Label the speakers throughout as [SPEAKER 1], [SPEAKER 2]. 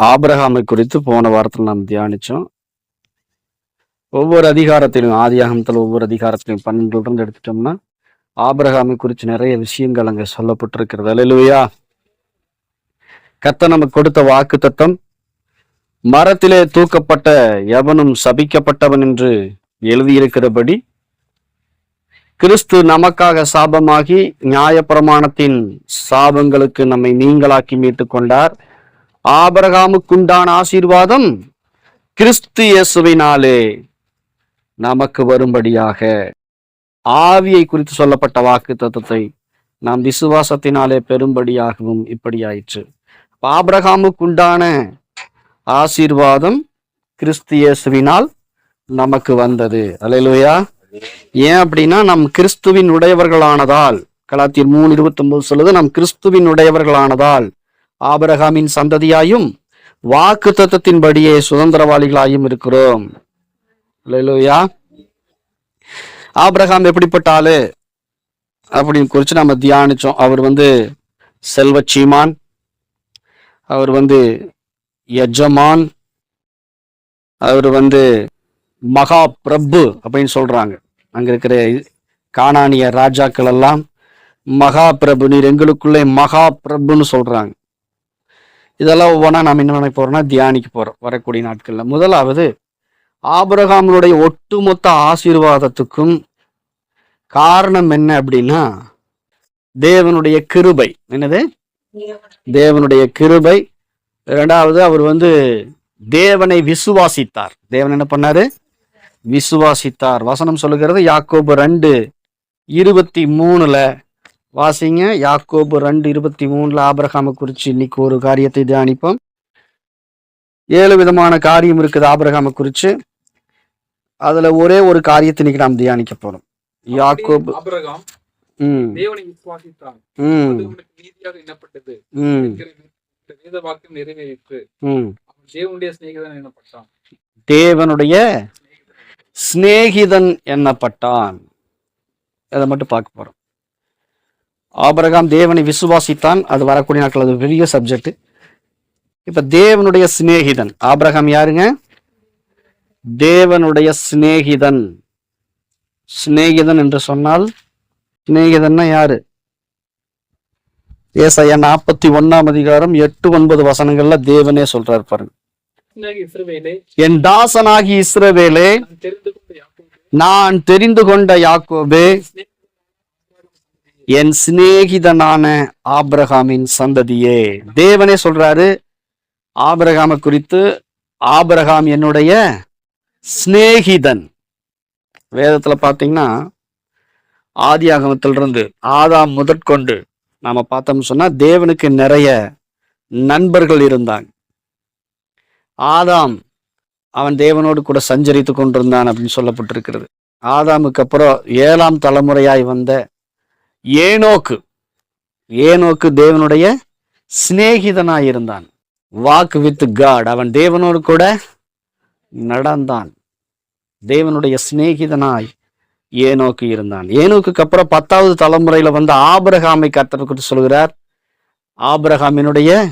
[SPEAKER 1] ஆபிரகாமை குறித்து போன வாரத்தில் நாம் தியானிச்சோம். ஒவ்வொரு அதிகாரத்திலும் ஆதியாகமத்தில் ஒவ்வொரு அதிகாரத்திலும் பன்னெண்டுல இருந்து எடுத்துட்டோம்னா ஆபிரகாமை குறித்து நிறைய விஷயங்கள் அங்கே சொல்லப்பட்டிருக்கிறது. அல்லேலூயா. கத்த நமக்கு கொடுத்த வாக்கு தத்தம் மரத்திலே தூக்கப்பட்ட எவனும் சபிக்கப்பட்டவன் என்று எழுதியிருக்கிறபடி கிறிஸ்து நமக்காக சாபமாகி நியாயப்பிரமாணத்தின் சாபங்களுக்கு நம்மை நீங்களாக்கி மீட்டு கொண்டார். ஆபரகாமுக்குண்டான ஆசீர்வாதம் கிறிஸ்து இயேசுவினாலே நமக்கு வரும்படியாக. ஆவியை குறித்து சொல்லப்பட்ட வாக்கு தத்துவத்தை நாம் விசுவாசத்தினாலே பெரும்படியாகவும் இப்படி ஆயிற்று ஆபிரகாமுக்குண்டான ஆசீர்வாதம் கிறிஸ்து இயேசுவினால் நமக்கு வந்தது. அலையிலுயா ஏன் அப்படின்னா நம் கிறிஸ்துவின் உடையவர்களானதால். கலாத்தியர் மூணு இருபத்தி ஒன்பது சொல்லுது நம் கிறிஸ்துவின் உடையவர்களானதால். ஆபரகாமின் சந்ததியாயும் வாக்கு தத்துவத்தின்படியே சுதந்திரவாளிகளாயும் இருக்கிறோம். இல்லையா ஆபிரகாம் எப்படிப்பட்ட ஆளு அப்படின்னு குறித்து நம்ம தியானிச்சோம். அவர் வந்து செல்வச்சீமான் அவர் வந்து யஜமான் அவர் வந்து மகா பிரபு அப்படின்னு சொல்றாங்க. அங்க இருக்கிற காணானிய ராஜாக்கள் எல்லாம் மகா பிரபு நீர் எங்களுக்குள்ளே மகா பிரபுன்னு சொல்றாங்க. இதெல்லாம் ஒவ்வொன்றா நாம் என்ன பண்ண போறோம்னா தியானிக்க போகிறோம் வரக்கூடிய நாட்களில். முதலாவது ஆபிரகாமனுடைய ஒட்டுமொத்த ஆசீர்வாதத்துக்கும் காரணம் என்ன அப்படின்னா தேவனுடைய கிருபை. என்னது? தேவனுடைய கிருபை. இரண்டாவது அவர் வந்து தேவனை விசுவாசித்தார். தேவன் என்ன பண்ணாரு? விசுவாசித்தார். வசனம் சொல்லுகிறது யாக்கோபு ரெண்டு இருபத்தி மூணுல வாசிங்க. யாக்கோபு ரெண்டு இருபத்தி மூணுல ஆபிரகாமை குறிச்சு இன்னைக்கு ஒரு காரியத்தை தியானிப்போம். ஏழு விதமான காரியம் இருக்குது ஆபிரகாமை குறிச்சு. அதுல ஒரே ஒரு காரியத்தை இன்னைக்கு நாம் தியானிக்க போறோம். யாக்கோபு ம்.
[SPEAKER 2] தேவனுடைய சிநேகிதன் எண்ணப்பட்டான்.
[SPEAKER 1] தேவனுடைய சிநேகிதன் எண்ணப்பட்டான். அதை மட்டும் பார்க்க போறோம். ஆபிரகாம் தேவனை விசுவாசித்தான். அது வரக்கூடிய நாட்கள் அது பெரிய சப்ஜெக்ட் இப்ப தேவனுடைய சிநேகிதன் ஆபிரகாம் யாருங்க? தேவனுடைய சிநேகிதன். சிநேகிதன் என்று சொன்னால் சிநேகிதன்னா யாரு? ஏசாயா நாற்பத்தி ஒண்ணாம் அதிகாரம் எட்டு ஒன்பது வசனங்கள்ல தேவனே சொல்றாரு பாருங்க. என் தாசனாகி இஸ்ரவேலே
[SPEAKER 2] நான் தெரிந்து கொண்ட யாக்கோபே,
[SPEAKER 1] நான் தெரிந்து கொண்ட யாக்கோபே என் சிநேகிதனான ஆபிரகாமின் சந்ததியே. தேவனே சொல்றாரு ஆபிரகாம குறித்து ஆபிரகாம் என்னுடைய சிநேகிதன். வேதத்துல பாத்தீங்கன்னா ஆதி ஆகமத்திலிருந்து ஆதாம் முதற்கொண்டு நாம பார்த்தோம்னு சொன்னா தேவனுக்கு நிறைய நண்பர்கள் இருந்தாங்க. ஆதாம் அவன் தேவனோடு கூட சஞ்சரித்து கொண்டிருந்தான் அப்படின்னு சொல்லப்பட்டிருக்கிறது. ஆதாமுக்கு அப்புறம் ஏழாம் தலைமுறையாய் வந்த ஏனோக்கு ஏனோக்கு தேவனுடைய சிநேகிதனாய் இருந்தான் வாக் வித் காட் அவன் தேவனோடு கூட நடந்தான். தேவனுடைய சிநேகிதனாய் ஏனோக்கு இருந்தான். ஏனோக்குக்கு அப்புறம் பத்தாவது தலைமுறையில வந்த ஆபிரகாமை கத்தர் குறித்து சொல்கிறார். ஆபிரகாமினுடைய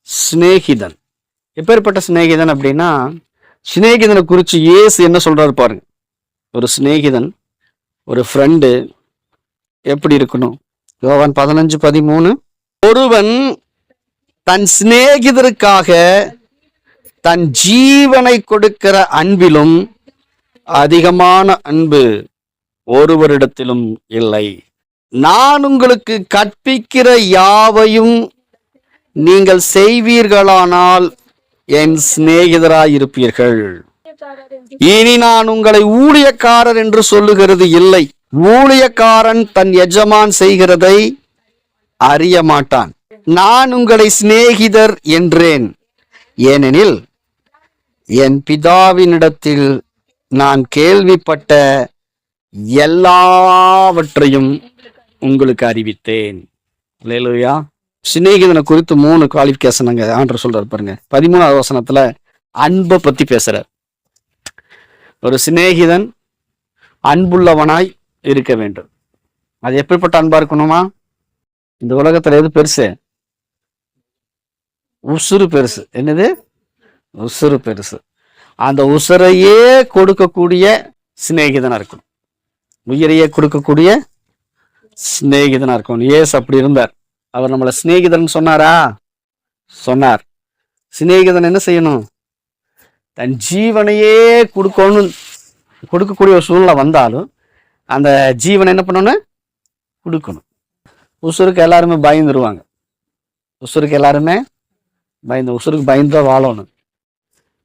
[SPEAKER 1] சிநேகிதன். எப்பேற்பட்ட சிநேகிதன் அப்படின்னா சிநேகிதனை குறித்து ஏசு என்ன சொல்றாரு பாருங்க. ஒரு சிநேகிதன் ஒரு ஃப்ரெண்டு எப்படி இருக்கணும்? யோவான் பதினஞ்சு பதிமூணு. ஒருவன் தன் சிநேகிதருக்காக தன் ஜீவனை கொடுக்கிற அன்பிலும் அதிகமான அன்பு ஒருவரிடத்திலும் இல்லை. நான் உங்களுக்கு கற்பிக்கிற யாவையும் நீங்கள் செய்வீர்களானால் என் சிநேகிதராயிருப்பீர்கள். இனி நான் உங்களை ஊழியக்காரர் என்று சொல்லுகிறது இல்லை. ஊழியக்காரன் தன் எஜமான் செய்கிறதை அறிய மாட்டான். நான் உங்களை சிநேகிதர் என்றேன். ஏனெனில் என் பிதாவினிடத்தில் நான் கேள்விப்பட்ட எல்லாவற்றையும் உங்களுக்கு அறிவித்தேன். லேலுயா சிநேகிதனை குறித்து மூணு குவாலிஃபிகேஷன் அங்கே ஆண்டர் சொல்றாரு பாருங்க. பதிமூணாவது வசனத்துல அன்பை பத்தி பேசுறார். ஒரு சிநேகிதன் அன்புள்ளவனாய் இருக்க வேண்டும். அது எப்படிப்பட்ட அன்பா இருக்கணுமா? இந்த உலகத்துல எது பெருசு? உசுறு பெருசு. என்னது? உசுறு பெருசு. அந்த உசுரையே கொடுக்கக்கூடிய சிநேகிதனா இருக்கணும். உயிரையே கொடுக்கக்கூடிய சிநேகிதனா இருக்கணும். ஏஸ் அப்படி இருந்தார். அவர் நம்மளை சிநேகிதன் சொன்னாரா? சொன்னார். சிநேகிதன் என்ன செய்யணும்? தன் ஜீவனையே கொடுக்கணும். கொடுக்கக்கூடிய ஒரு சூழ்நிலை வந்தாலும் அந்த ஜீவனை என்ன பண்ணணும்? கொடுக்கணும். உசுருக்கு எல்லாருமே பயந்துருவாங்க. உசுருக்கு எல்லாருமே பயந்து உசுருக்கு பயந்து தான் வாழணும்.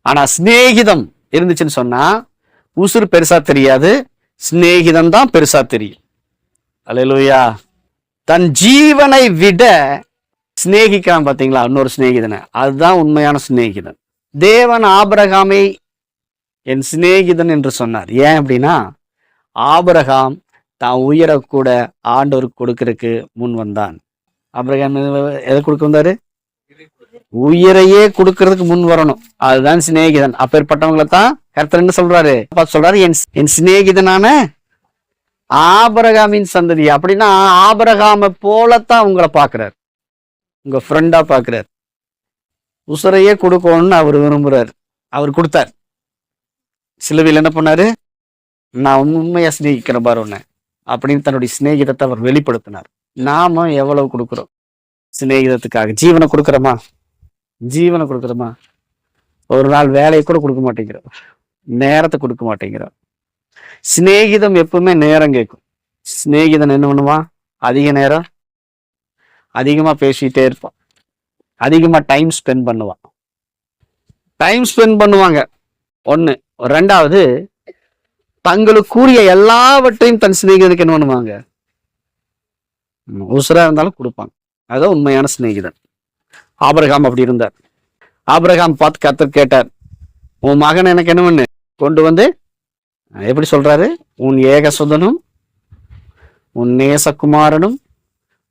[SPEAKER 1] ஆனால் சிநேகிதம் இருந்துச்சுன்னு சொன்னால் உசுறு பெருசாக தெரியாது சிநேகிதம் தான் பெருசாக தெரியும். அலையலூயா தன் ஜீவனை விட சிநேகிக்கிறான் பார்த்தீங்களா இன்னொரு சிநேகிதனை. அதுதான் உண்மையான சிநேகிதன். தேவன் ஆபரகாமை என் சிநேகிதன் என்று சொன்னார். ஏன் அப்படின்னா ஆபரகாம் தான் உயிரை கூட ஆண்டவர் கொடுக்கறதுக்கு முன் வந்தான். ஆபரகாம் எதை கொடுக்க வந்தாரு? உயிரையே கொடுக்கறதுக்கு முன் வரணும். அதுதான் சிநேகிதன். அப்பேற்பட்டவங்களை தான் கர்த்தர் என்ன சொல்றாரு? பார்த்து சொல்றாரு என் என் சிநேகிதனான ஆபரகாமின் சந்ததி. அப்படின்னா ஆபரகாம போலத்தான் உங்களை பாக்குறாரு உங்க ஃப்ரெண்டா பாக்குறாரு உசுரையே கொடுக்கணும்னு அவர் விரும்புறாரு. அவர் கொடுத்தார். சிலுவையில் என்ன பண்ணாரு? நான் உண்மையாக சிநேகிக்கிறேன் பாரு ஒன்று அப்படின்னு தன்னுடைய சிநேகிதத்தை அவர் வெளிப்படுத்தினார். நாம எவ்வளவு கொடுக்குறோம்? சிநேகிதத்துக்காக. ஜீவனை கொடுக்குறோமா? ஜீவனை கொடுக்குறோமா? ஒரு நாள் வேலையை கூட கொடுக்க மாட்டேங்கிறோம். நேரத்தை கொடுக்க மாட்டேங்கிறோம். சிநேகிதம் எப்பவுமே நேரம் கேட்கும். சிநேகிதன் என்ன பண்ணுவான் அதிக நேரம் அதிகமாக பேசிட்டே இருப்பான். அதிகமாக டைம் ஸ்பெண்ட் பண்ணுவான். டைம் ஸ்பெண்ட் பண்ணுவாங்க. ஒன்று ரெண்டாவது தங்களுக்குரிய எல்லாவற்றையும் தன் சிநேகிதனுக்கு என்ன பண்ணுவாங்க? உசுரா இருந்தாலும் கொடுப்பாங்க. அதுதான் உண்மையான சிநேகிதன். ஆபிரகாம் அப்படி இருந்தார். ஆபிரகாம் பார்த்து கத்தர் கேட்டார் உன் மகன் எனக்கு என்ன பண்ணு? கொண்டு வந்து எப்படி சொல்றாரு? உன் ஏகசுதனும் உன் நேசகுமாரனும்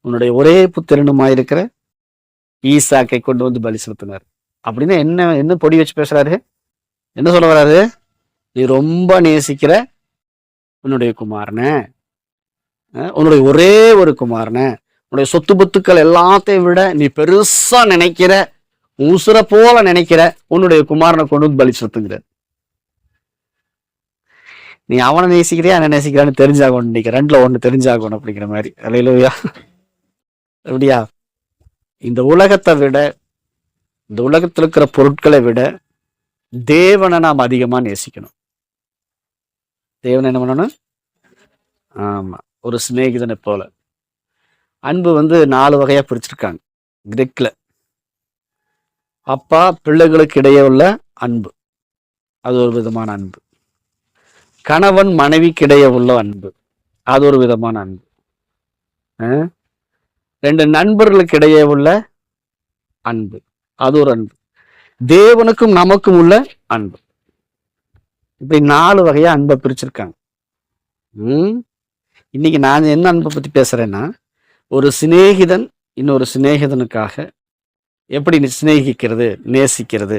[SPEAKER 1] உன்னுடைய ஒரே புத்திரனுமாயிருக்கிற ஈசாக்கை கொண்டு வந்து பலி செலுத்தினார். அப்படின்னா என்ன என்ன பொடி வச்சு பேசுறாரு? என்ன சொல்ல வர்றாரு நீ ரொம்ப நேசிக்கிற உன்னுடைய குமாரனை. உன்னுடைய ஒரே ஒரு குமாரனை. உன்னுடைய சொத்து பத்துக்கள் எல்லாத்தையும் விட நீ பெருசா நினைக்கிற உசுர போல நினைக்கிற உன்னுடைய குமாரனை கொண்டு வந்து பலி செலுத்துங்கிற நீ அவனை நேசிக்கிறியா என்ன நேசிக்கிறான்னு தெரிஞ்சாகணும் இன்னைக்கு. ரெண்டுல ஒண்ணு தெரிஞ்சாகணும் அப்படிங்கிற மாதிரி. அலையிலோயா அப்படியா? இந்த உலகத்தை விட இந்த உலகத்தில் இருக்கிற பொருட்களை விட தேவனை நாம் அதிகமாக நேசிக்கணும். தேவன் என்ன பண்ணணும் ஆமாம் ஒரு சிநேகிதனை போல. அன்பு வந்து நாலு வகையாக பிரிச்சிருக்காங்க கிரிக்கில் அப்பா பிள்ளைகளுக்கு இடையே உள்ள அன்பு. அது ஒரு விதமான அன்பு. கணவன் மனைவிக்கு இடையே உள்ள அன்பு. அது ஒரு விதமான அன்பு. ரெண்டு நண்பர்களுக்கு இடையே உள்ள அன்பு. அது ஒரு அன்பு. தேவனுக்கும் நமக்கும் உள்ள அன்பு. இப்படி நாலு வகையா அன்பை பிரிச்சிருக்காங்க. ம்? இன்னைக்கு நான் என்ன அன்பை பத்தி பேசுறேன்னா ஒரு சிநேகிதன் இன்னொரு சிநேகிதனுக்காக எப்படி சிநேகிக்கிறது நேசிக்கிறது?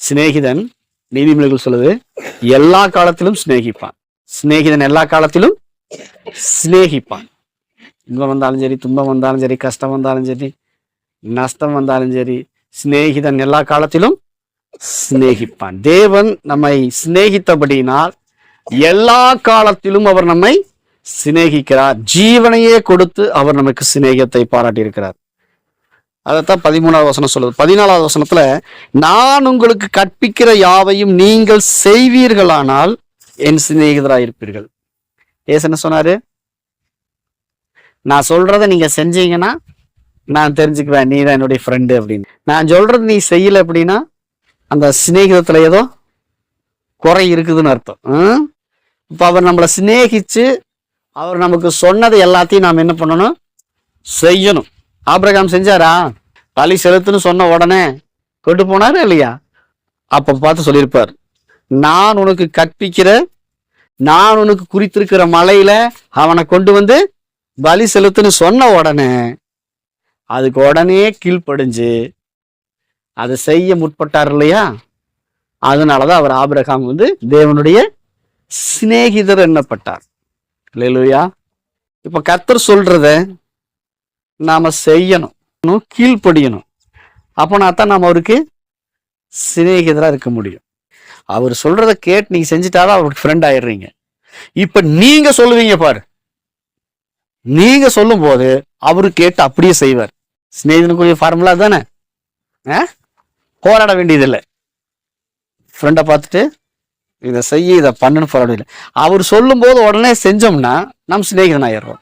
[SPEAKER 1] சிநேகிதன் நீதிமொழிகள் சொல்லுது எல்லா காலத்திலும் சிநேகிப்பான். சிநேகிதன் எல்லா காலத்திலும் சிநேகிப்பான். இன்பம் வந்தாலும் சரி துன்பம் வந்தாலும் சரி கஷ்டம் வந்தாலும் சரி நஷ்டம் வந்தாலும் சரி சிநேகிதன் எல்லா காலத்திலும் சிநேகிப்பான். தேவன் நம்மை சிநேகித்தபடியினால் எல்லா காலத்திலும் அவர் நம்மை சிநேகிக்கிறார். ஜீவனையே கொடுத்து அவர் நமக்கு சிநேகத்தை பாராட்டியிருக்கிறார். அதைத்தான் பதிமூணாவது வசனம் சொல்லுது. பதினாலாவது வசனத்துல நான் உங்களுக்கு கற்பிக்கிற யாவையும் நீங்கள் செய்வீர்களானால் என் சிநேகிதராக இருப்பீர்கள். ஏசு என்ன சொன்னாரு? நான் சொல்றத நீங்க செஞ்சீங்கன்னா நான் தெரிஞ்சுக்குவேன் நீ தான் என்னுடைய ஃப்ரெண்டு அப்படின்னு. நான் சொல்றது நீ செய்யல அப்படின்னா அந்த சிநேகிதத்துல ஏதோ குறை இருக்குதுன்னு அர்த்தம். இப்போ இப்ப அவர் நம்மளை சிநேகிச்சு அவர் நமக்கு சொன்னது எல்லாத்தையும் நாம் என்ன பண்ணணும்? செய்யணும். ஆபிரகாம் செஞ்சாரா? பலி செலுத்துன்னு சொன்ன உடனே கொண்டு போனாரு இல்லையா? அப்ப பார்த்து சொல்லியிருப்பார். நான் உனக்கு கற்பிக்கிற நான் உனக்கு குறித்திருக்கிற மலையில அவனை கொண்டு வந்து பலி செலுத்துன்னு சொன்ன உடனே அதுக்கு உடனே கீழ்ப்படிஞ்சு அதை செய்ய முற்பட்டார் இல்லையா? அதனால தான் அவர் ஆபிரகாம் வந்து தேவனுடைய சிநேகிதர் எண்ணப்பட்டார் இல்லையா இப்போ கர்த்தர் சொல்றத நாம செய்யணும். இன்னும் கீழ்ப்படியணும். அப்போனா தான் நம்ம அவருக்கு சிநேகிதராக இருக்க முடியும். அவர் சொல்றத கேட்டு நீங்க செஞ்சுட்டாதான் அவருக்கு ஃப்ரெண்ட் ஆயிடுறீங்க. இப்ப நீங்க சொல்லுவீங்க பாரு. நீங்க சொல்லும் போது அவரு கேட்டு அப்படியே செய்வார். சிநேகிதனுக்குரிய ஃபார்முலா தானே? ஆ? போராட வேண்டியதில்லை. ஃப்ரெண்டை பார்த்துட்டு இதை செய்ய இதை பண்ணுன்னு போராட இல்லை அவர் சொல்லும்போது உடனே செஞ்சோம்னா நம் சிநேகிதன் ஆயிடுறோம்.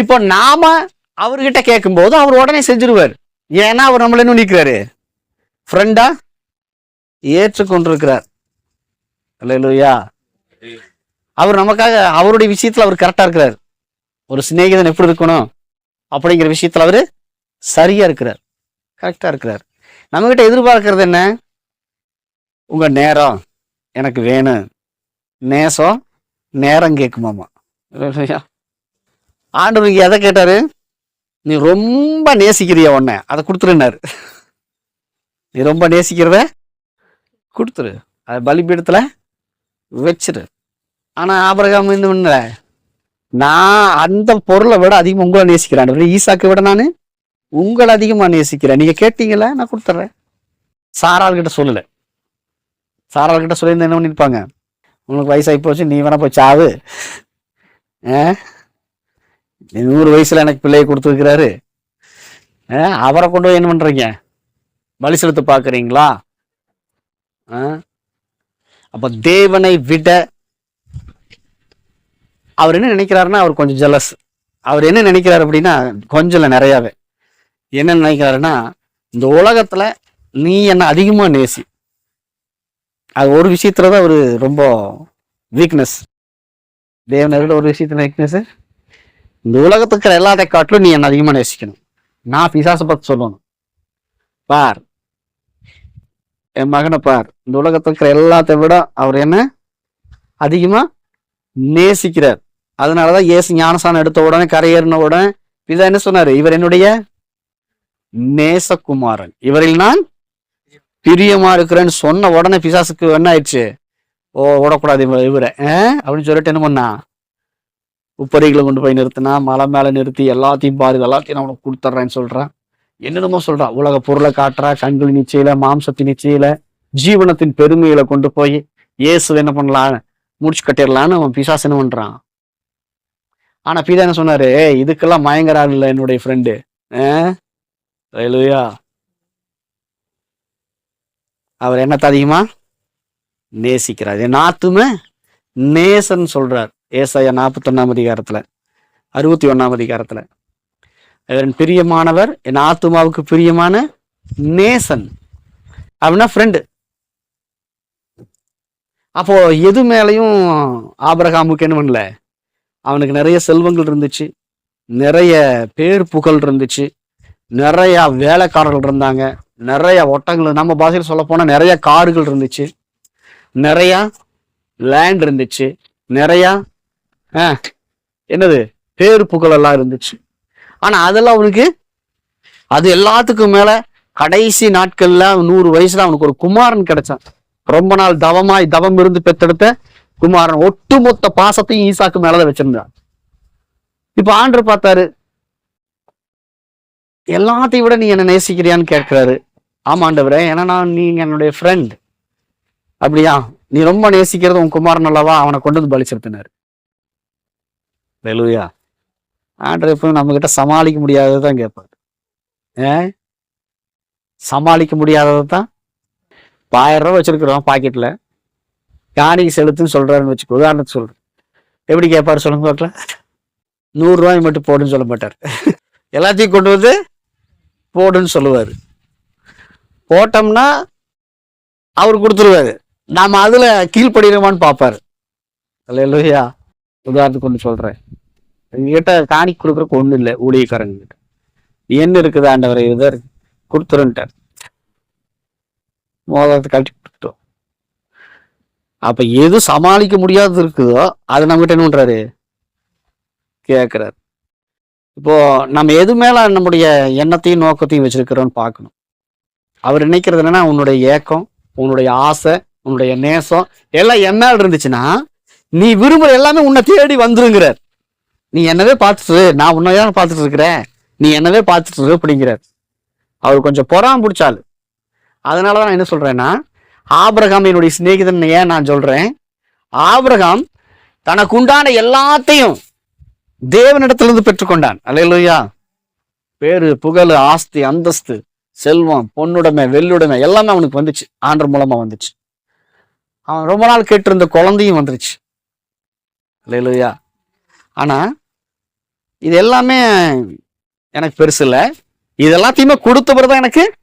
[SPEAKER 1] இப்போ நாம அவர்கிட்ட கேட்கும்போது அவர் உடனே செஞ்சிருவார். ஏன்னா அவர் நம்மள என்ன நிற்கிறாரு ஃப்ரெண்டா ஏற்றுக்கொண்டிருக்கிறார். இல்லையா அவர் நமக்காக அவருடைய விஷயத்துல அவர் கரெக்டா இருக்கிறார். ஒரு சிநேகிதன் எப்படி இருக்கணும்? அப்படிங்கிற விஷயத்துல அவரு சரியா இருக்கிறார். கரெக்டா இருக்கிறார். நம்ம கிட்ட எதிர்பார்க்கறது என்ன? உங்க நேரம் எனக்கு வேணும். நேசம் நேரம் கேட்குமாமா? ஆண்டவர் எதை கேட்டாரு? நீ ரொம்ப நேசிக்கிறிய உன்னை? அதை கொடுத்துருன்னாரு. நீ ரொம்ப நேசிக்கிறத கொடுத்துரு. அது பலிபீடத்துல வச்சிரு. ஆனா ஆபரகாம் இந்த நான் அந்த பொருளை விட அதிகமா உங்களை நேசிக்கிறேன். ஈசாக்கை விட நான்? உங்களை அதிகமாக நேசிக்கிறேன். நீங்கள் கேட்டீங்களா? நான் கொடுத்துட்றேன் சாராள்கிட்ட சொல்லலை. சாராள்கிட்ட சொல்லியிருந்தா என்ன பண்ணிருப்பாங்க? உனக்கு வயசாகி போச்சு நீ வேணா போய் சாவு. ஆ? நூறு வயசில் எனக்கு பிள்ளையை கொடுத்துருக்கிறாரு. ஆ? அவரை கொண்டு போய் என்ன பண்ணுறீங்க பலி செலுத்த பார்க்குறீங்களா? ஆ? தேவனை விட அவர் என்ன நினைக்கிறாருன்னா அவர் கொஞ்சம் ஜெலஸ் அவர் என்ன நினைக்கிறாரு அப்படின்னா கொஞ்சம் இல்லை நிறையாவே. என்ன நினைக்கிறாருன்னா இந்த உலகத்துல நீ என்ன அதிகமா நேசி. அது ஒரு விஷயத்துல தான் ஒரு ரொம்ப வீக்னஸ் தேவனரோட ஒரு விஷயத்துல வீக்னஸ் இந்த உலகத்துக்கு இருக்கிற எல்லாத்தை காட்டிலும் நீ என்ன அதிகமா நேசிக்கணும்? நான் பிசாசை பார்த்து சொல்லணும். பார். என் மகனை பார். இந்த உலகத்துக்கு இருக்கிற எல்லாத்தை விட அவர் என்ன? அதிகமா நேசிக்கிறார். அதனாலதான் ஏசு ஞானசானம் எடுத்த உடனே கரையேறின உடனே பிதா என்ன சொன்னாரு? இவர் என்னுடைய நேசகுமாரன். இவரில் நான் பிரியமா இருக்கிறேன்னு சொன்ன உடனே பிசாசுக்கு என்ன ஆயிடுச்சு? ஓ ஓடக்கூடாது இவ- இவரை. ஆ? அப்படின்னு சொல்லிட்டு என்ன பண்ணா? உப்பரிகளை கொண்டு போய் நிறுத்தினா மலை மேல நிறுத்தி எல்லாத்தையும் பாரு எல்லாத்தையும் நான் உனக்கு கொடுத்துட்றேன்னு சொல்றான் என்னென்னமோ சொல்றான் உலக பொருளை காட்டுறா கண்கள் நிச்சயில மாம்சத்தின் நிச்சயில ஜீவனத்தின் பெருமையில கொண்டு போய் இயேசு என்ன பண்ணலாம் முடிச்சு கட்டிடலான்னு அவன் பிசாஸ் என்ன பண்றான்? ஆனா பிதா என்ன சொன்னாரு? இதுக்கெல்லாம் மயங்கரான் இல்லை என்னுடைய ஃப்ரெண்டு ரயிலுயா அவர் என்னத்தை அதிகமா நேசிக்கிறார். என் ஆத்தும நேசன் சொல்றார். ஏசாயா நாற்பத்தி ஒன்னாம் அதிகாரத்துல அறுபத்தி ஒன்னாம் அதிகாரத்துல. அவர் பிரியமானவர் என் ஆத்துமாவுக்கு பிரியமான நேசன். அப்படின்னா ஃப்ரெண்டு அப்போ எது மேலையும் ஆபரகாமுக்கு என்ன பண்ணல? அவனுக்கு நிறைய செல்வங்கள் இருந்துச்சு. நிறைய பேர் புகழ் இருந்துச்சு. நிறைய வேலைக்காரர்கள் இருந்தாங்க. நிறைய ஒட்டங்கள் நம்ம பாஷையில் சொல்ல போனால் நிறைய கார்கள் இருந்துச்சு. நிறையா லேண்ட் இருந்துச்சு. நிறையா ஆ, என்னது பேர் புகழ் எல்லாம் இருந்துச்சு. ஆனால் அதெல்லாம் அவனுக்கு அது எல்லாத்துக்கும் மேலே கடைசி நாட்கள்ல நூறு வயசுல அவனுக்கு ஒரு குமாரன் கிடைச்சான். ரொம்ப நாள் தவமாய் தவம் இருந்து பெத்தெடுத்த குமாரன். ஒட்டுமொத்த பாசத்தையும் ஈசாக்கு மேலதான் வச்சிருந்தான். இப்ப ஆண்டர் பார்த்தாரு எல்லாத்தையும் விட நீ என்ன நேசிக்கிறியான்னு கேட்கிறாரு. ஆமா ஆண்டவரே ஏன்னா நான் நீங்க என்னுடைய ஃப்ரெண்ட் அப்படியா? நீ ரொம்ப நேசிக்கிறது உன் குமாரன் அல்லவா? அவனை கொண்டு வந்து பலி செலுத்தினாரு வெலுயா ஆண்டர் எப்பவும் நம்ம கிட்ட சமாளிக்க முடியாததான் கேட்பாரு. ஏ? சமாளிக்க முடியாததை தான் ஆயிரம் ரூபாய் வச்சிருக்கிறோம் பாக்கெட்ல. காணிக்கு செலுத்துன்னு சொல்றாருன்னு வச்சுக்கோ உதாரணத்துக்கு சொல்றேன். எப்படி கேட்பாரு சொல்லுங்க பார்க்கலாம். நூறு ரூபாய் மட்டும் போடுன்னு சொல்ல மாட்டார். எல்லாத்தையும் கொண்டு வந்து போடுன்னு சொல்லுவார். போட்டோம்னா அவர் கொடுத்துருவாரு. நாம அதில் கீழ்ப்படிகிறோமான்னு பார்ப்பாரு. இல்லையா உதாரணத்துக்கு ஒன்று சொல்கிறேன் எங்ககிட்ட காணி கொடுக்குறக்கு ஒன்றும் இல்லை ஊழியக்காரங்கிட்ட என்ன இருக்குது ஆண்டவரை இதை கொடுத்துருன்ட்டார். மோதிரத்தை கழட்டி கொடுத்துட்டோம். அப்போ எது சமாளிக்க முடியாதது இருக்குதோ அதை நம்மகிட்ட என்ன பண்ணுறாரு கேட்குறாரு இப்போ நம்ம எது மேல நம்முடைய எண்ணத்தையும் நோக்கத்தையும் வச்சிருக்கிறோம்னு பார்க்கணும். அவர் நினைக்கிறது என்னன்னா உன்னுடைய ஏக்கம் உன்னுடைய ஆசை உன்னுடைய நேசம் எல்லாம் என்ன இருந்துச்சுன்னா நீ விரும்புற எல்லாமே உன்னை தேடி வந்துருங்கிறார். நீ என்னவே பார்த்துட்டு நான் உன்னைதான் பார்த்துட்டு இருக்கிறேன். நீ என்னவே பார்த்துட்டு இரு அப்படிங்கிறார். அவர் கொஞ்சம் பொறாம பிடிச்சாள் அதனாலதான் நான் என்ன சொல்றேன்னா ஆபிரகாம் என்னுடைய சிநேகிதன் ஏன் நான் சொல்றேன்? ஆபிரகாம் தனக்குண்டான எல்லாத்தையும் தேவனிடத்திலிருந்து பெற்றுக்கொண்டான். அலையலுயா பேரு புகழ் ஆஸ்தி அந்தஸ்து செல்வம் பொண்ணுடைமை வெள்ளுடைமை எல்லாமே அவனுக்கு வந்துச்சு. ஆண்டர் மூலமா வந்துச்சு. அவன் ரொம்ப நாள் கேட்டிருந்த குழந்தையும் வந்துருச்சு. இல்லையா ஆனா இது எல்லாமே எனக்கு பெருசு இல்லை. இது எல்லாத்தையுமே கொடுத்தவர் தான் எனக்கு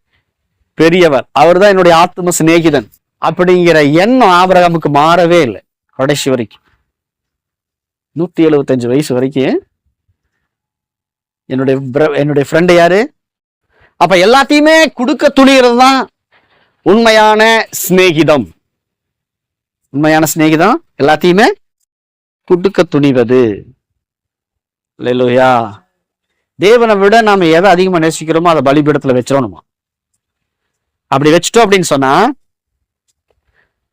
[SPEAKER 1] பெரியவர். அவர் தான் என்னுடைய ஆத்ம சிநேகிதன். அப்படிங்கிற எண்ணம் ஆபரகமுக்கு மாறவே இல்லை. கடைசி வரைக்கும். நூற்றி எழுபத்தஞ்சு வயசு வரைக்கும் என்னுடைய என்னுடைய ஃப்ரெண்டு யாரு? அப்ப எல்லாத்தையுமே கொடுக்க துணிகிறது தான் உண்மையான சிநேகிதம். உண்மையான சிநேகிதம் எல்லாத்தையுமே கொடுக்க துணிவது. இல்லையா தேவனை விட நாம எதை அதிகமாக நேசிக்கிறோமோ அதை பலிபீடத்தில் வச்சிடணுமா? அப்படி வச்சுட்டோம் அப்படின்னு சொன்னா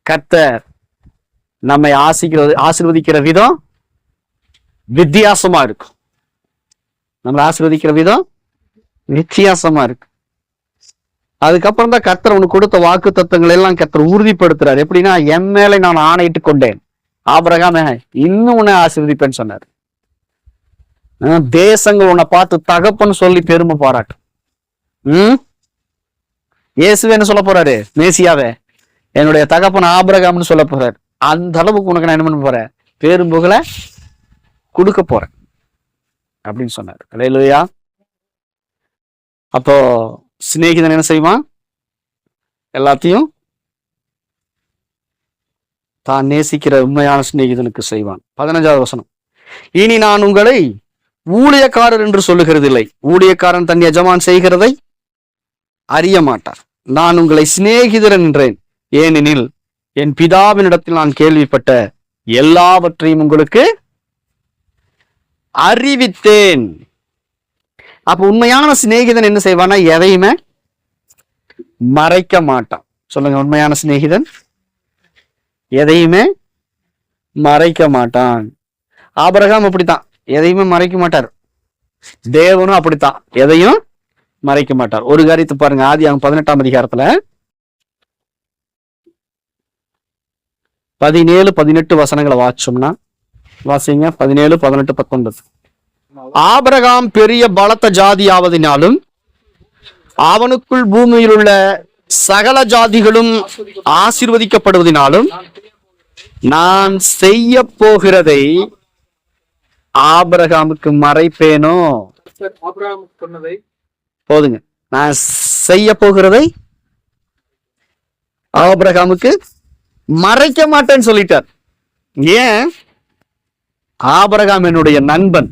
[SPEAKER 1] கர்த்தர் நம்மை ஆசிக்கிறது ஆசிர்வதிக்கிற விதம் வித்தியாசமா இருக்கும் நம்மளை ஆசீர்வதிக்கிற விதம் வித்தியாசமா இருக்கு. அதுக்கப்புறம் தான் கர்த்தர் உனக்கு கொடுத்த வாக்கு தத்துவங்களை எல்லாம் கர்த்தர் உறுதிப்படுத்துறாரு. எப்படின்னா என் மேலே நான் ஆணையிட்டு கொண்டேன். ஆபரகாம இன்னும் உன்னை ஆசீர்வதிப்பேன்னு சொன்னார். ஆஹ் தேசங்கள் உன்னை பார்த்து தகப்பன்னு சொல்லி பெருமை பாராட்டும் உம் இயேசுவே என்ன சொல்ல போறாரு? மேசியாவே என்னுடைய தகப்பன் ஆபிரகாம்னு சொல்ல போறாரு. அந்த அளவுக்கு உனக்கு நான் என்ன பண்ண போறேன்? பேரும்புகளை கொடுக்க போறேன். அப்படின்னு சொன்னார். இல்லையா அப்போ சிநேகிதன் என்ன செய்வான்? எல்லாத்தையும் தான் நேசிக்கிற உண்மையான சிநேகிதனுக்கு செய்வான். பதினஞ்சாவது வசனம். இனி நான் உங்களை ஊழியக்காரர் என்று சொல்லுகிறதில்லை. ஊழியக்காரன் தன் எஜமான் செய்கிறதை அறிய மாட்டார். நான் உங்களை சிநேகிதர் என்றேன். ஏனெனில் என் பிதாவினிடத்தில் நான் கேள்விப்பட்ட எல்லாவற்றையும் உங்களுக்கு அறிவித்தேன். அப்ப உண்மையான சிநேகிதன் என்ன செய்வானா எதையுமே மறைக்க மாட்டான். சொல்லுங்க உண்மையான சிநேகிதன். எதையுமே மறைக்க மாட்டான். ஆபரகாம் அப்படித்தான். எதையுமே மறைக்க மாட்டார். தேவனும் அப்படித்தான். எதையும் மறைக்க மாட்டார். ஒரு காரியத்தை பாருங்க ஆதி அவங்க பதினெட்டாம் அதிகாரத்துல பதினேழு பதினெட்டு வசனங்களை வாச்சோம்னா வாசிங்க. பதினேழு பதினெட்டு பத்தொன்பது. ஆபரகாம் பெரிய பலத்த ஜாதியாவதினாலும் அவனுக்குள் பூமியில் உள்ள சகல ஜாதிகளும் ஆசிர்வதிக்கப்படுவதினாலும் நான் செய்ய போகிறதை ஆபரகாமுக்கு மறைப்பேனோ?
[SPEAKER 2] ஆபிரகாமுக்கு சொன்னதை
[SPEAKER 1] போதுங்க. நான் செய்ய போகிறதை ஆபிரகாமுக்கு மறைக்க மாட்டேன்னு சொல்லிட்டார். ஏன்? ஆபரகாம் என்னுடைய நண்பன்.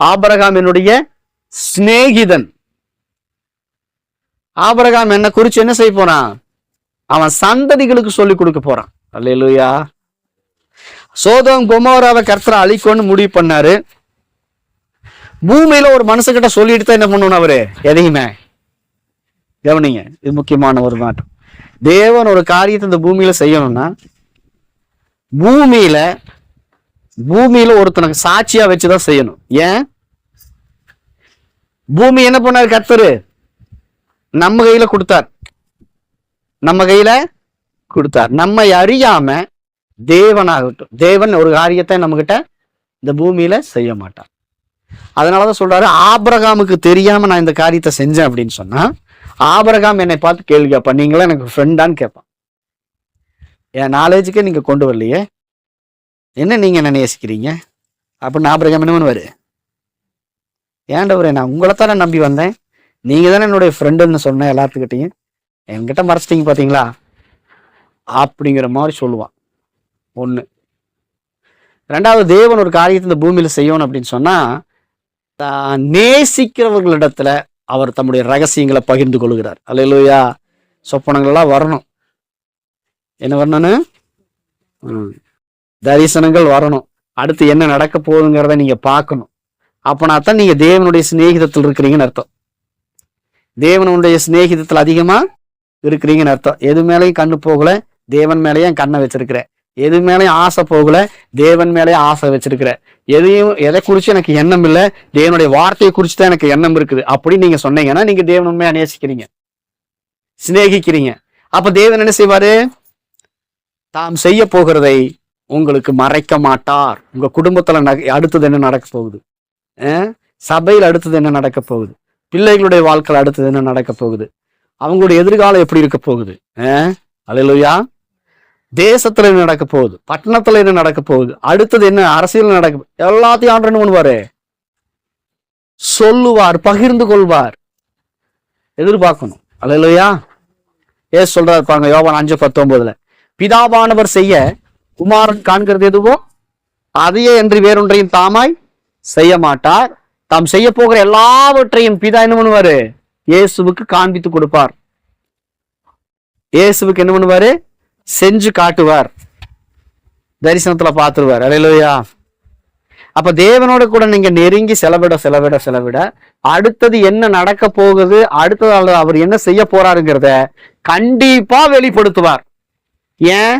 [SPEAKER 1] ஆபரகாம் என்னுடைய சிநேகிதன். ஆபரகாம் என்ன குறிச்சு என்ன செய்ய போறான்? அவன் சந்ததிகளுக்கு சொல்லி கொடுக்க போறான். அல்லையா சோதம் குமாராவை கர்த்தரை அழிக்கணும்னு முடிவு பண்ணாரு. பூமியில ஒரு மனுஷங்கிட்ட சொல்லிட்டு தான் என்ன பண்ணணும் அவரு? எதையுமே. கவனிங்க இது முக்கியமான ஒரு மாற்றம் தேவன் ஒரு காரியத்தை இந்த பூமியில செய்யணும்னா பூமியில பூமியில ஒருத்தனுக்கு சாட்சியா வச்சுதான் செய்யணும். ஏன்? பூமி என்ன பண்ணார் கர்த்தரு? நம்ம கையில கொடுத்தார். நம்ம கையில கொடுத்தார். நம்மை அறியாம தேவனாகட்டும் தேவன் ஒரு காரியத்தை நம்ம இந்த பூமியில செய்ய மாட்டார். அதனாலதான் சொல்றாரு ஆபிரகாமுக்கு தெரியாம நான் இந்த காரியத்தை செஞ்சேன் அப்படின்னு சொன்னா ஆபரகாம் என்னை பார்த்து கேள்வி கேட்பான். நீங்களா எனக்கு ஃப்ரெண்டான்னு கேட்பான். என் நாலேஜுக்கே நீங்க கொண்டு வரலையே. என்ன நீங்கள் என்ன நேசிக்கிறீங்க? அப்படின்னு ஆபிரகாம் என்ன பண்ணுவாரு ஏன்டவரே நான் உங்களை தானே நம்பி வந்தேன். நீங்கள் தானே என்னுடைய ஃப்ரெண்டுன்னு சொன்னேன் எல்லாத்துக்கிட்டையும் என்கிட்ட மறைச்சிட்டீங்க பார்த்தீங்களா அப்படிங்கிற மாதிரி சொல்லுவான் ஒன்று ரெண்டாவது தேவன் ஒரு காரியத்தை இந்த பூமியில் செய்யணும் அப்படின்னு சொன்னால் தான் நேசிக்கிறவர்களிடத்துல அவர் தம்முடைய ரகசியங்களை பகிர்ந்து கொள்கிறார். அல்லையா சொப்பனங்களெல்லாம் வரணும். என்ன வரணும்னு? ம். தரிசனங்கள் வரணும். அடுத்து என்ன நடக்க போகுதுங்கிறத நீங்க பார்க்கணும். அப்போனா தான் நீங்க தேவனுடைய சிநேகிதத்தில் இருக்கிறீங்கன்னு அர்த்தம். தேவனுடைய சிநேகிதத்தில் அதிகமா இருக்கிறீங்கன்னு அர்த்தம். எது மேலேயும் கண்ணு போகல தேவன் மேலேயும் கண்ணை வச்சிருக்கிற. எது மேலேயும் ஆசை போகல தேவன் மேலேயும் ஆசை வச்சிருக்கிற. எதையும் எதை குறித்து எனக்கு எண்ணம் இல்லை தேவனுடைய வார்த்தையை குறித்து தான் எனக்கு எண்ணம் இருக்குது. அப்படின்னு நீங்கள் சொன்னீங்கன்னா நீங்கள் தேவன் உண்மையா நேசிக்கிறீங்க. சிநேகிக்கிறீங்க. அப்போ தேவன் என்ன செய்வாரு? தாம் செய்ய போகிறதை உங்களுக்கு மறைக்க மாட்டார். உங்க குடும்பத்துல அடுத்தது என்ன நடக்க போகுது? சபையில் அடுத்தது என்ன நடக்க போகுது? பிள்ளைகளுடைய வாழ்க்கையில் அடுத்தது என்ன நடக்க போகுது? அவங்களுடைய எதிர்காலம் எப்படி இருக்க போகுது? அலையிலுயா தேசத்துல என்ன நடக்க போகுது? பட்டணத்துல என்ன நடக்க போகுது? அடுத்தது என்ன? அரசியல் நடக்க போ- எல்லாத்தையும் ஆண்டு என்ன பண்ணுவாரு? சொல்லுவார் பகிர்ந்து கொள்வார். எதிர்பார்க்கணும். அலையிலுயா ஏ சொல்றாரு பாருங்க யோவான் அஞ்சு பத்தொன்பதுல பிதாபானவர் செய்ய குமாரன் காண்கிறது எதுவோ அதையே என்று வேறொன்றையும் தாமாய் செய்ய மாட்டார். தாம் செய்ய போகிற எல்லாவற்றையும் பிதா என்ன பண்ணுவாரு? இயேசுவுக்கு காண்பித்து கொடுப்பார். இயேசுவுக்கு என்ன பண்ணுவாரு? செஞ்சு காட்டுவார். தரிசனத்துல பார்த்துருவார். அலையிலோயா. அப்ப தேவனோட கூட நீங்க நெருங்கி செலவிட செலவிட செலவிட அடுத்தது என்ன நடக்க போகுது அடுத்தது அவர் என்ன செய்ய போறாருங்கிறத கண்டிப்பா வெளிப்படுத்துவார். ஏன்?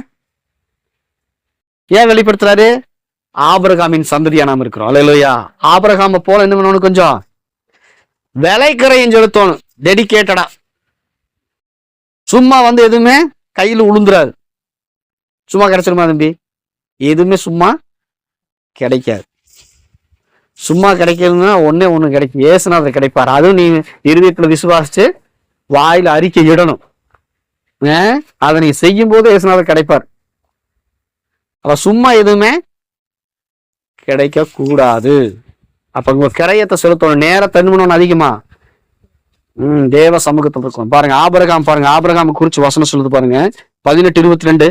[SPEAKER 1] ஏன் வெளிப்படுத்துறாரு? ஆபரகாமின் சந்ததியா நாம் இருக்கிறோம். அலையிலோயா ஆபரகாம போல என்ன பண்ணணும் கொஞ்சம்? விலைக்கரையும் செலுத்தணும் டெடிகேட்டடா சும்மா வந்து எதுவுமே கையில் உளுந்துராது சும்மா கிடைச்சிருமா தம்பி? எதுவுமே சும்மா கிடைக்காது. சும்மா கிடைக்கிறதுனா ஒன்னே ஒண்ணு கிடைக்கும். ஏசுநாதர் கிடைப்பார். அதுவும் நீ இருதயத்துல விசுவாசிச்சு வாயில அறிக்கை இடணும். அதை நீ செய்யும் போது ஏசுநாதர் கிடைப்பார். அப்போ சும்மா எதுவுமே கிடைக்கக்கூடாது. அப்போ உங்கள் கிரையத்தை செலுத்தணும். நேர தன்மனம் அதிகமா? ம் தேவ சமூகத்தில் இருக்கும் பாருங்க ஆபரகாம் பாருங்க ஆபரகாம் குறிச்சு வசனம் சொல்லுது பாருங்க. பதினெட்டு இருபத்தி ரெண்டு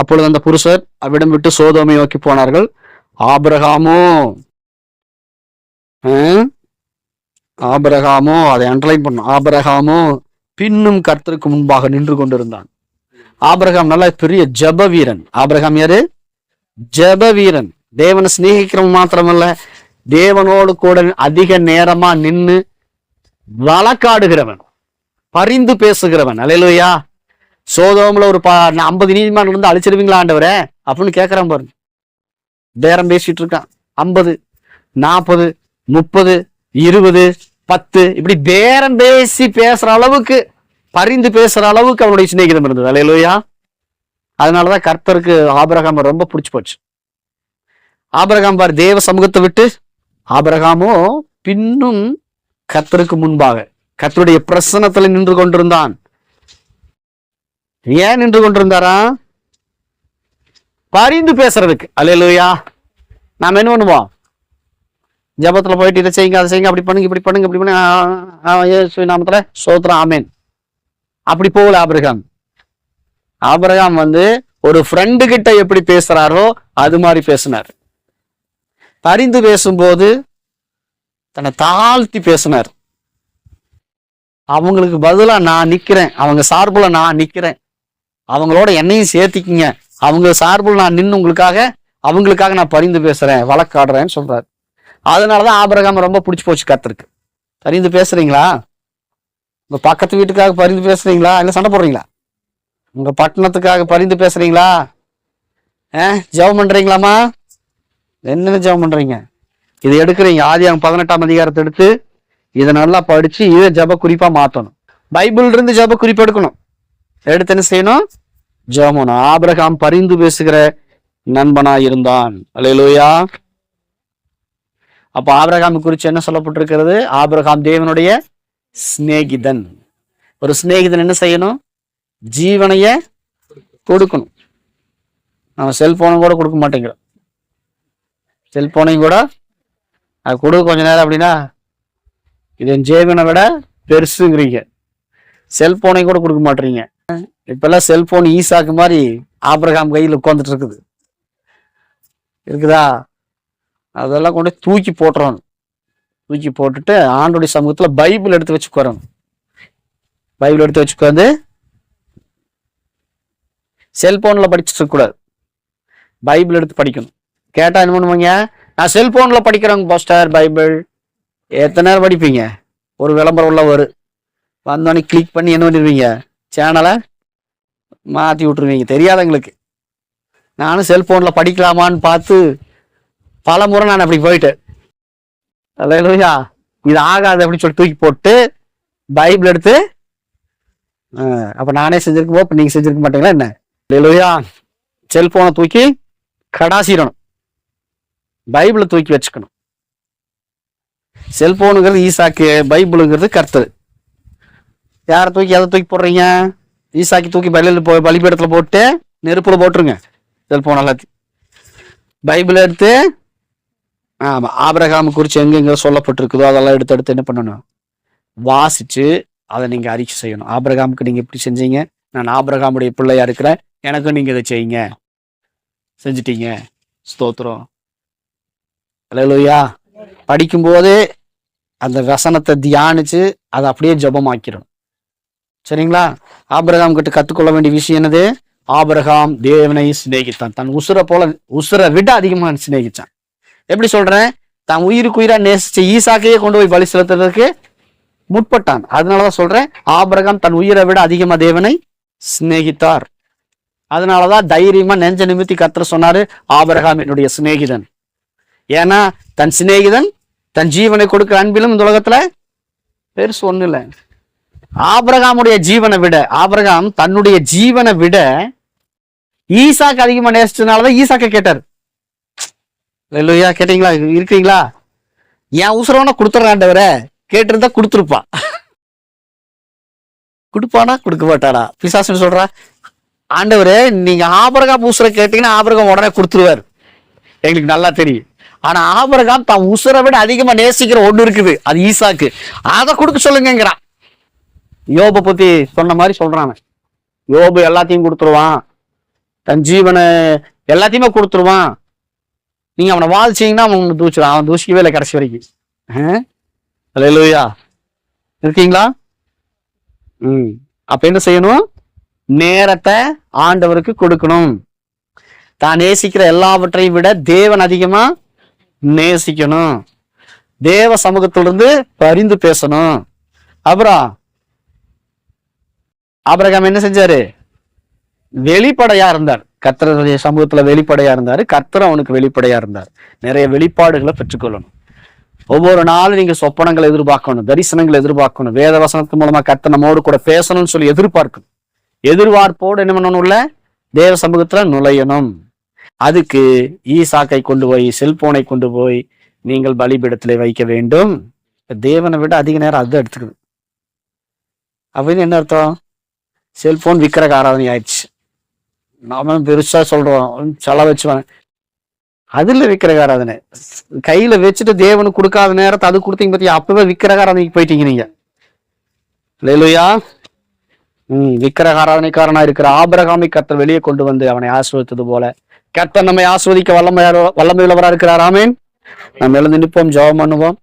[SPEAKER 1] அப்பொழுது அந்த புருஷர் அவ்விடம் விட்டு சோதோமை நோக்கி போனார்கள். ஆபரகாமோ? ஆபரகாமோ? அதை அண்டர்லைன் பண்ணும் ஆபரகாமோ? பின்னும் கர்த்தருக்கு முன்பாக நின்று கொண்டிருந்தான். ஆபிரகாம் நல்ல பெரிய ஜப வீரன் ஆபிரகாம் யாரு? ஜப வீரன் தேவனை சிநேகிக்கிறவன் மாத்திரமல்ல தேவனோடு கூட அதிக நேரமா நின்று வழக்காடுகிறவன் பரிந்து பேசுகிறவன். அலையலுயா சோதோம்ல ஒரு பா ஐம்பது நீதிமான் இருந்து அழிச்சிருவீங்களா ஆண்டவரே? அப்படின்னு கேட்குறான் பாருங்க. பேரம் பேசிட்டு இருக்கான். ஐம்பது நாற்பது முப்பது இருபது பத்து இப்படி பேரம் பேசி பேசுற அளவுக்கு பரிந்து பேசுற அளவுக்கு அவனுடைய சிநேகிதம் இருந்தது. அலையலோயா அதனாலதான் கர்த்தருக்கு ஆபரகாம ரொம்ப பிடிச்சு போச்சு. ஆபரகாம் பார் தேவ சமூகத்தை விட்டு ஆபரகாமோ பின்னும் கர்த்தருக்கு முன்பாக கர்த்தருடைய பிரசனத்துல நின்று கொண்டிருந்தான். ஏன் நின்று கொண்டிருந்தாரா? பரிந்து பேசுறதுக்கு. அலையலோயா நாம என்ன பண்ணுவோம்? ஜபத்துல போயிட்டு இதை செய்யுங்க அதை செய்யுங்க அப்படி பண்ணுங்க இப்படி பண்ணுங்க இப்படி பண்ணுங்க ஆ, ஆ, இயேசுவின் நாமத்துல ஆமேன். அப்படி போகல ஆபிரகாம். ஆபிரகாம் வந்து ஒரு ஃப்ரெண்டு கிட்ட எப்படி பேசுறாரோ அது மாதிரி பேசினார். பரிந்து பேசும்போது தன்னை தாழ்த்தி பேசினார். அவங்களுக்கு பதிலா நான் நிக்கிறேன். அவங்க சார்புல நான் நிக்கிறேன். அவங்களோட என்னையும் சேர்த்திக்கிங்க. அவங்க சார்பில் நான் நின்று உங்களுக்காக அவங்களுக்காக நான் பரிந்து பேசுறேன் வழக்காடுறேன்னு சொல்றாரு. அதனாலதான் ஆபரகம் ரொம்ப பிடிச்சி போச்சு கத்திருக்கு பரிந்து பேசுறீங்களா? உங்க பக்கத்து வீட்டுக்காக பரிந்து பேசுறீங்களா? இல்லை சண்டை போடுறீங்களா? உங்க பட்டணத்துக்காக பரிந்து பேசுறீங்களா? ஆ ஜெபம் பண்றீங்களாமா என்னென்ன ஜெபம் பண்றீங்க? இதை எடுக்கிறீங்க. ஆதியாகம் பதினெட்டாம் அதிகாரத்தை எடுத்து இதை நல்லா படிச்சு இதை ஜெப குறிப்பா மாத்தணும். பைபிள் இருந்து ஜெப குறிப்பு எடுக்கணும். எடுத்து என்ன செய்யணும்? ஜெபம் ஆபிரகாம் பரிந்து பேசுகிற நண்பனா இருந்தான். அலையலோயா அப்ப ஆபிரகாம் குறித்து என்ன சொல்லப்பட்டிருக்கிறது? ஆபிரகாம் தேவனுடைய சிநேகிதன். ஒரு சிநேகிதன் என்ன செய்யணும்? ஜீவனைய கொடுக்கணும். நம்ம செல்போனும் கூட கொடுக்க மாட்டேங்கிறோம். செல்போனையும் கூட அது கொடு கொஞ்ச நேரம் அப்படின்னா இது என் ஜீவனை விட பெருசுங்கிறீங்க. செல்போனையும் கூட கொடுக்க மாட்டீங்க இப்பெல்லாம் செல்போன் ஈசாக்கு மாதிரி ஆப்ரஹாம் கையில் உட்காந்துட்டு இருக்குது. இருக்குதா? அதெல்லாம் கொண்டு போய் தூக்கி போட்டுறணும். தூக்கி போட்டுட்டு ஆண்டுடைய சமூகத்தில் பைபிள் எடுத்து வச்சுக்கோறோம் பைபிள் எடுத்து வச்சுக்கோந்து செல்போனில் செல்போன்ல படிச்சுட்டு இருக்கக்கூடாது பைபிள் எடுத்து படிக்கணும். கேட்டால் என்ன பண்ணுவாங்க? நான் செல்போனில் படிக்கிறேங்க போஸ்டர் பைபிள். எத்தனை நேரம் படிப்பீங்க? ஒரு விளம்பரம் உள்ள வரும் வந்தோடனே கிளிக் பண்ணி என்ன பண்ணிடுவீங்க சேனலை மாற்றி விட்டுருவீங்க. தெரியாதவங்களுக்கு நானும் செல்போனில் படிக்கலாமான்னு பார்த்து பல முறை நான் அப்படி போயிட்டேன். அல்லையா இது ஆகாது அப்படின்னு சொல்லி தூக்கி போட்டு பைபிள் எடுத்து அஹ், அப்ப நானே செஞ்சிருக்கும் போது நீங்க செஞ்சிருக்க மாட்டீங்களா என்ன? இல்லையா செல்போனை தூக்கி கடாசிடணும். பைபிளை தூக்கி வச்சுக்கணும். செல்போனுங்கிறது ஈசாக்கு பைபிளுங்கிறது கர்த்தர். யாரை தூக்கி எதை தூக்கி போடுறீங்க? ஈசாக்கி தூக்கி பலியில் போ பலிபீடத்துல போட்டு நெருப்பில் போட்டுருங்க. செல்போன் எல்லாத்தையும். பைபிள் எடுத்து ஆமாம் ஆபிரகாம் குறித்து எங்கெங்க சொல்லப்பட்டிருக்குதோ அதெல்லாம் எடுத்து எடுத்து என்ன பண்ணணும்? வாசித்து அதை நீங்கள் அறிக்கை செய்யணும். ஆபிரகாமுக்கு நீங்கள் எப்படி செஞ்சீங்க? நான் ஆபிரகாமுடைய பிள்ளையாக இருக்கிறேன். எனக்கும் நீங்கள் இதை செய்யுங்க. செஞ்சிட்டீங்க. ஸ்தோத்திரம். அல்லேலூயா. படிக்கும்போதே அந்த வசனத்தை தியானிச்சு அதை அப்படியே ஜபமாக்கிடணும் சரிங்களா? ஆபிரகாம் கிட்ட கற்றுக்கொள்ள வேண்டிய விஷயம் என்னது? ஆபிரகாம் தேவனை சிநேகித்தான். தன் உசுரை போல உசுரை விட அதிகமாக சிநேகித்தான். எப்படி சொல்றேன்? தான் உயிருக்கு உயிரா நேசிச்ச ஈசாக்கையே கொண்டு போய் பலி செலுத்துறதுக்கு முற்பட்டான். அதனாலதான் சொல்றேன் ஆபிரகாம் தன் உயிரை விட அதிகமா தேவனை சிநேகித்தார். அதனாலதான் தைரியமா நெஞ்ச நிமித்தி கத்துற சொன்னாரு ஆபரகாம் என்னுடைய சிநேகிதன். ஏன்னா தன் சிநேகிதன் தன் ஜீவனை கொடுக்க அன்பிலும் இந்த உலகத்துல பெருசு ஒண்ணு இல்லை. ஆபரகாமுடைய ஜீவனை விட ஆபரகாம் தன்னுடைய ஜீவனை விட ஈசாக்கு அதிகமா நேசிச்சதுனாலதான் ஈசாக்க கேட்டார். இல்லையா கேட்டீங்களா? இருக்கீங்களா என் உசுரவன கொடுத்துட்றாண்டவரே கேட்டிருந்தா கொடுத்துருப்பான் கொடுப்பானா? கொடுக்க மாட்டானா? பிசாசுன்னு சொல்றா? ஆண்டவரே நீங்க ஆபரகாம் உசுரை கேட்டீங்கன்னா ஆபரகம் உடனே கொடுத்துருவார். எங்களுக்கு நல்லா தெரியும். ஆனா ஆபரகாம் தான் உசுரை விட அதிகமா நேசிக்கிற ஒண்ணு இருக்குது. அது ஈசாக்கு. அதை கொடுக்க சொல்லுங்கிறான் யோபை பத்தி சொன்ன மாதிரி சொல்றான் யோபு எல்லாத்தையும் கொடுத்துருவான். தன் ஜீவனை எல்லாத்தையுமே கொடுத்துருவான். நீங்க அவனை வாழ்ச்சிங்கன்னா அவன் உங்களை தூச்சிடுவான் அவன் தூசிக்கவே இல்லை கடைசி வரைக்கும். அல்லேலூயா இருக்கீங்களா? ம். அப்ப என்ன செய்யணும்? நேரத்தை ஆண்டவருக்கு கொடுக்கணும். தான் நேசிக்கிற எல்லாவற்றையும் விட தேவன் அதிகமா நேசிக்கணும். தேவ சமூகத்திலிருந்து பரிந்து பேசணும். அப்புறம் ஆபிரகாம் என்ன செஞ்சாரு? வெளிப்படையா இருந்தார். கர்த்தருடைய சமூகத்துல வெளிப்படையா இருந்தாரு. கர்த்தர் அவனுக்கு வெளிப்படையா இருந்தார். நிறைய வெளிப்பாடுகளை பெற்றுக்கொள்ளணும். ஒவ்வொரு நாளும் நீங்க சொப்பனங்களை எதிர்பார்க்கணும் தரிசனங்களை எதிர்பார்க்கணும். வேத வசனத்து மூலமா கர்த்தர் நம்மோடு கூட பேசணும்னு சொல்லி எதிர்பார்க்கணும். எதிர்பார்ப்போடு என்ன பண்ணணும்ல தேவ சமூகத்துல நுழையணும். அதுக்கு ஈசாக்கை கொண்டு போய் செல்போனை கொண்டு போய் நீங்கள் பலிபீடத்தில் வைக்க வேண்டும். தேவனை விட அதிக நேரம் அதுதான் எடுத்துக்குது. அப்படின்னு என்ன அர்த்தம்? செல்போன் விக்கிரக ஆராதனை ஆயிடுச்சு நாம பெருசா சொல்றோம். செல வச்சுவாங்க அதுல விக்கிரக கையில வச்சுட்டு தேவனுக்கு கொடுக்காத நேரத்தை அது கொடுத்தீங்க பத்தியா? அப்பவே விக்கிரகாராதனைக்கு போயிட்டீங்க நீங்க. லேலுயா உம் விக்கிரகாராதனைக்காரனா இருக்கிற ஆபிரகாமி கத்தை வெளியே கொண்டு வந்து அவனை ஆசிர்வதித்தது போல. கர்த்தர் நம்மை ஆஸ்வதிக்க வல்லமை வல்லமை உள்ளவரா இருக்கிறார். ஆமேன். நம்ம எழுந்து நிற்போம் ஜெபம் பண்ணுவோம்.